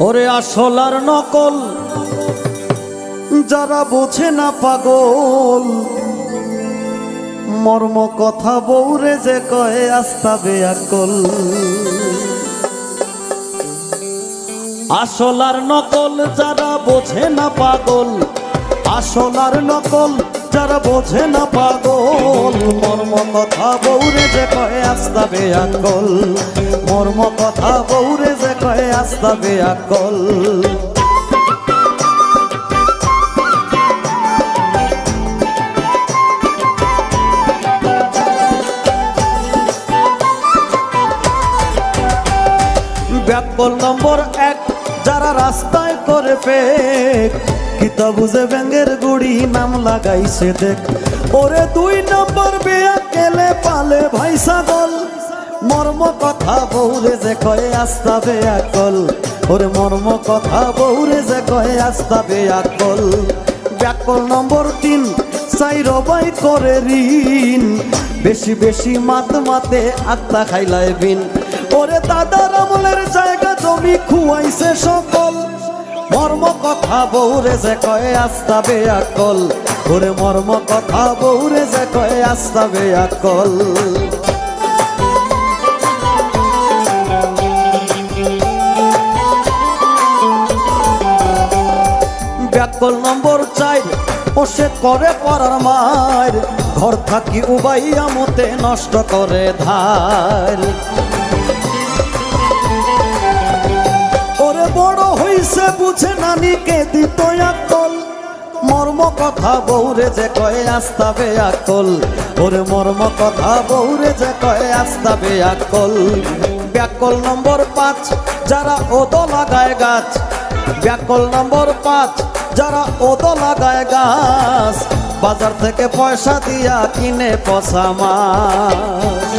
ওরে আসল আর নকল, যারা বোঝে না পাগল। মর্ম কথা বৌরে যে কয়ে আস্তাবে আকল আসল আর নকল, যারা বোঝে না পাগল, আসল আর নকল যারা বোঝে না পাগল, মর্ম কথা বৌরে যে কয়ে আস্তাবে আকল। মর্ম কথা বৌরে যে কয়ে আস্তাবে আকল। ব্যাকল নম্বর এক, যারা রাস্তায় করে পেক কিতা বুঝে ব্যাঙ্গের গুড়ি নাম লাগাইছে দেখ। ওরে দুই নম্বর বেয়া কেলে পালে ভাই ছাগল। মর্ম কথা বৌরে যে কয়ে আস্তাবে আকল ওরে মর্ম কথা বৌরে যে কয়ে আস্তাবে আকল ব্যাকল নম্বর তিন, চাই রবাই করে ঋণ। বেশি বেশি মাত মাতে আত্মা খাইলায় বিন। ওরে দাদার আমলের জায়গা জমি খুয়াইছে সকল। মর্ম কথা বৌরে যে কয়ে আস্তাবে আকল ওরে মর্ম কথা বৌরে যে কয়ে আস্তাবে আকল ব্যাকল নম্বর চাই ও সে করে পড়ার মার। ঘর থাকি উবাইয়া মতে নষ্ট করে ধার। হইছে বুঝে নানিকে দিত আকল মর্ম কথা বৌরে যে কয়ে আস্তাবে আকল। ওরে মর্ম কথা বৌরে যে কয়ে আস্তাবে আকল। ব্যাকল নম্বর পাঁচ, যারা ওদ লাগায় গাছ। ব্যাকল নম্বর পাঁচ, যারা ওদ লাগায় গাছ। বাজার থেকে পয়সা দিয়া কিনে পচা মাছ।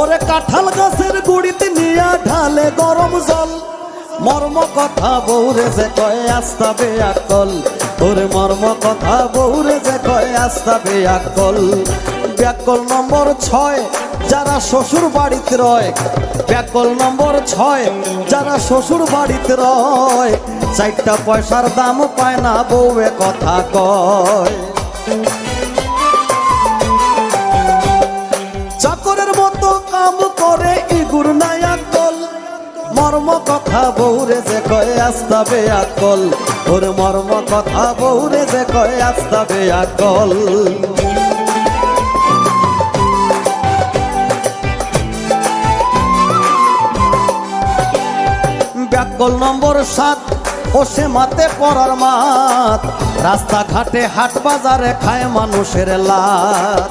ওরে কাঁঠাল গাছের গুড়িতে নিয়া মর্ম কথা বৌরে যে কয়ে আস্তাবে আকল ওরে মর্ম কথা বৌরে যে কয়ে আস্তাবে আকল ব্যাকল নম্বর ছয়, যারা শ্বশুর বাড়িতে রয়। ব্যাকল নম্বর ছয়, যারা শ্বশুর বাড়িতে রয়। চারটা পয়সার দাম পায় না বউয়ে কথা কয়। মর্ম কথা বৌরে যে কয়ে আস্তাবে আকল ওর মর্ম কথা বৌরে যে কয়ে আস্তাবে আকল ব্যাকল নম্বর সাত, ও সে মাতে পড়ার মাত। রাস্তাঘাটে হাট বাজারে খায় মানুষের লাত।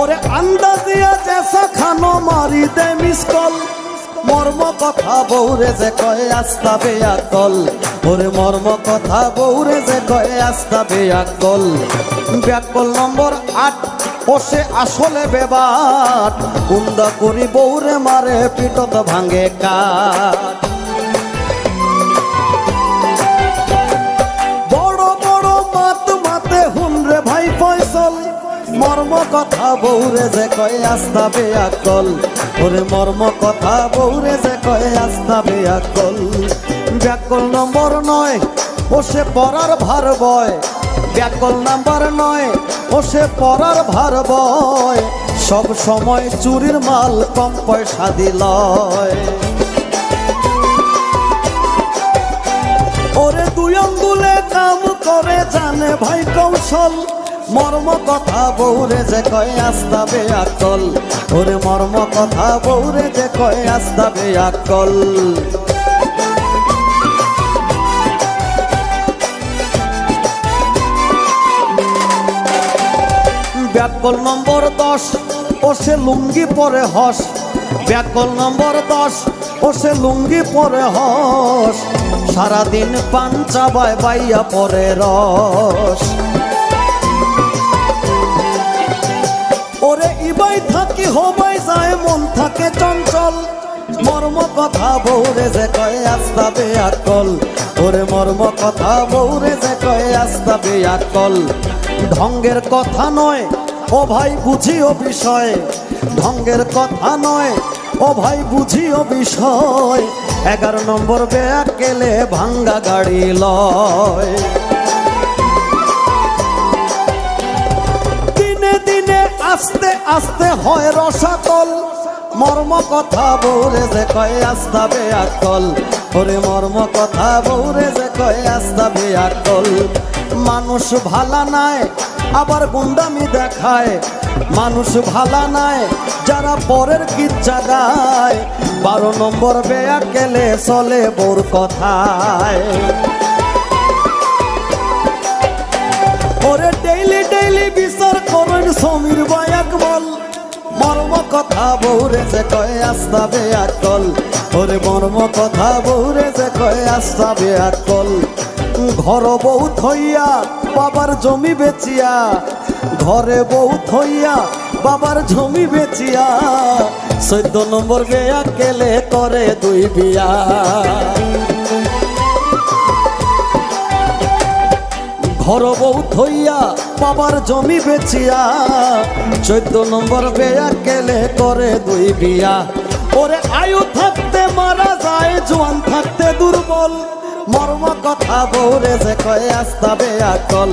ওরে আন্দাজিয়া জেসা খানো মারি দে মিসকল মর্ম কথা বৌরে যে কয়ে বেয়া আকল ওরে মর্ম কথা বৌরে যে কয়ে বেয়া আকল ব্যাকল নম্বর আট ও সে আসলে বেবাট। কুন্দা করি বৌরে মারে, পিটত ভাঙে কাঠ। মর্ম কথা বৌরে যে কয়ে আস্তাবে আকল ওরে মর্ম কথা বৌরে যে কয়ে আস্তাবে আকল ব্যাকল নম্বর নয়, ও সে পড়ার ভার বয়। ব্যাকল নাম্বার নয়, ও সে পড়ার ভার বয়। সব সময় চুরির মাল কম পয়সা দিলয়। ওরে দুই আঙ্গুলে কাম করে জানে ভাই কৌশল। মর্ম কথা বৌরে যে কয়ে আস্তাবে আকল ওরে মর্ম কথা বৌরে যে কয়ে আস্তাবে আকল ব্যাকল নম্বর দশ, ও সে লুঙ্গি পরে হস। ব্যাকল নম্বর দশ, ও সে লুঙ্গি পরে হস। সারাদিন পান চাবায় বাইয়া পরে রস। হবাই যায়, মন থাকে চঞ্চল। মর্ম কথা বৌরে যে কয়ে আস্তাবে আকল ওরে মর্ম কথা বৌরে যে কয়ে আস্তাবে আকল ঢঙ্গের কথা নয়, ও ভাই বুঝিও বিষয়। ঢঙ্গের কথা নয়, ও ভাই বুঝিও বিষয়। এগারো নম্বর ব্যাগ গেলে ভাঙ্গা গাড়ি লয়। আস্তে আস্তে হয় রসাতল। মর্ম কথা বৌরে যে কয় আস্তাবে আকল ওরে মর্ম কথা বৌরে যে কয় আস্তাবে আকল মানুষ ভালা নাই, আবার গুন্ডামি দেখায়। মানুষ ভালা নাই, যারা পরের কিচ্ছা গায় বারো নম্বর বেয়া গেলে চলে বোর কথায়। ওরে ডেইলি ডেইলি বিচার করেন সমীর বায়াক বল মর্ম কথা বৌরে যে কয়ে আস্তাবে আকল ওরে মর্ম কথা বৌরে যে কয়ে আস্তাবে আকল ঘর বউ থইয়া বাবার জমি বেচিয়া। ঘরে বউ থইয়া বাবার জমি বেচিয়া। চোদ্দ নম্বর বেয়া গেলে করে দুই বিয়া। ঘর বউ থইয়া বাবার জমি বেচিয়া, চোদ্দ নম্বর বেয়া কেলে করে দুই বিয়া। ওরে আয়ু থাকতে মারা যায়, জোয়ান থাকতে দুর্বল। মর্ম কথা বৌরে যে কয়ে আস্তাবে আকল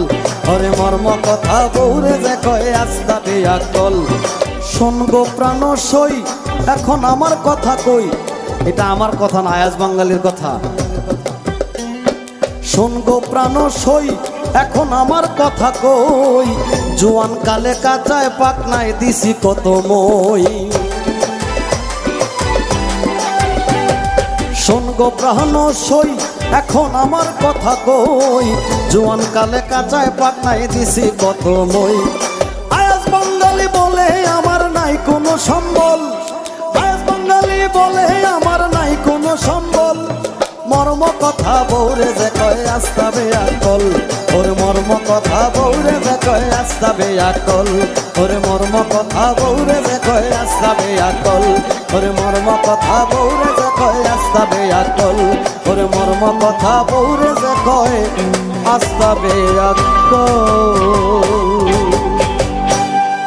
ওরে মর্ম কথা বৌরে যে কয়ে আস্তাবে আকল শোনগো প্রাণ সই, এখন আমার কথা কই। এটা আমার কথা না, আয়াজ বাঙালির কথা। শোন গো প্রাণ সই এখন আমার কথা কই? জোয়ান কালে কাঁচায় পাকনায় দিছি কত মই। শোন গো প্রাণ সই, এখন আমার কথা কই? জোয়ান কালে কাঁচায় পাকনায় দিছি কত মই। আয়াস বাঙালি বলে আমার নাই কোনো সম্বল। আয়াস বাঙালি বলে মর্ম কথা বৌরে যে কয়ে আস্তাবে আকল। ওরে মর্ম কথা বৌরে যে কয়ে আস্তাবে আকল। ওরে মর্ম কথা বৌরে যে কয়ে আস্তাবে আকল। ওরে মর্ম কথা বৌরে যে কয়ে আস্তাবে আকল। ওরে মর্ম কথা বৌরে যে কয়ে আস্তাবে আকল।